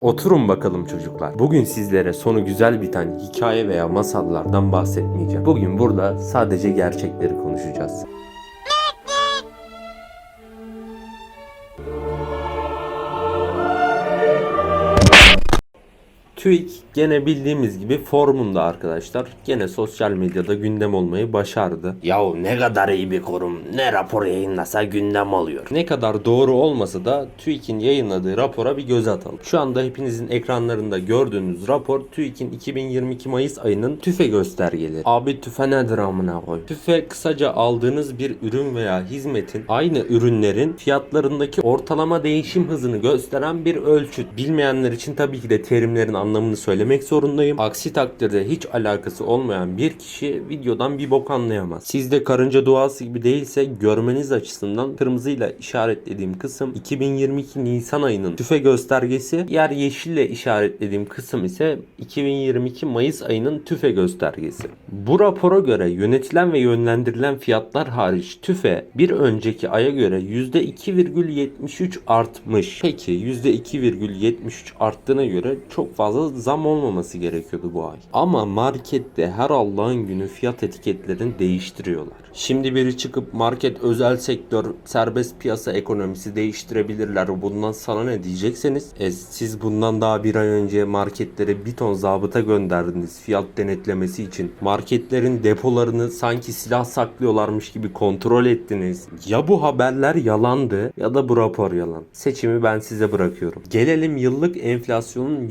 Oturun bakalım çocuklar. Bugün sizlere sonu güzel biten hikaye veya masallardan bahsetmeyeceğim. Bugün burada sadece gerçekleri konuşacağız. TÜİK gene bildiğimiz gibi formunda arkadaşlar. Gene sosyal medyada gündem olmayı başardı. Yahu ne kadar iyi bir kurum. Ne rapor yayınlasa gündem oluyor. Ne kadar doğru olmasa da TÜİK'in yayınladığı rapora bir göz atalım. Şu anda hepinizin ekranlarında gördüğünüz rapor TÜİK'in 2022 Mayıs ayının tüfe göstergeleri. Abi tüfe nedir amına koy? Tüfe kısaca aldığınız bir ürün veya hizmetin aynı ürünlerin fiyatlarındaki ortalama değişim hızını gösteren bir ölçüt. Bilmeyenler için tabii ki de terimlerin anlamını söylemek zorundayım. Aksi takdirde hiç alakası olmayan bir kişi videodan bir bok anlayamaz. Sizde karınca duası gibi değilse görmeniz açısından kırmızıyla işaretlediğim kısım 2022 Nisan ayının tüfe göstergesi. Yer yeşille işaretlediğim kısım ise 2022 Mayıs ayının tüfe göstergesi. Bu rapora göre yönetilen ve yönlendirilen fiyatlar hariç tüfe bir önceki aya göre %2,73 artmış. Peki %2,73 arttığına göre çok fazla zam olmaması gerekiyordu bu ay. Ama markette her Allah'ın günü fiyat etiketlerini değiştiriyorlar. Şimdi biri çıkıp market özel sektör serbest piyasa ekonomisi değiştirebilirler. Bundan sana ne diyecekseniz e, siz bundan daha bir ay önce marketlere bir ton zabıta gönderdiniz fiyat denetlemesi için. Marketlerin depolarını sanki silah saklıyorlarmış gibi kontrol ettiniz. Ya bu haberler yalandı ya da bu rapor yalan. Seçimi ben size bırakıyorum. Gelelim yıllık enflasyonun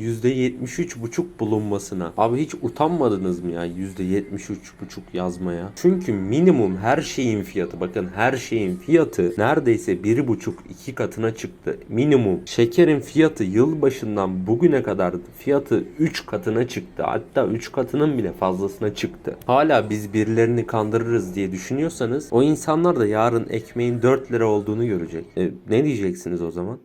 %73,5 bulunmasına. Abi hiç utanmadınız mı ya %73,5 yazmaya? Çünkü minimum her şeyin fiyatı bakın her şeyin fiyatı neredeyse 1,5-2 katına çıktı. Minimum. Şekerin fiyatı yılbaşından bugüne kadar fiyatı 3 katına çıktı. Hatta 3 katının bile fazlasına çıktı. Hala biz birilerini kandırırız diye düşünüyorsanız o insanlar da yarın ekmeğin 4 lira olduğunu görecek. E, ne diyeceksiniz o zaman?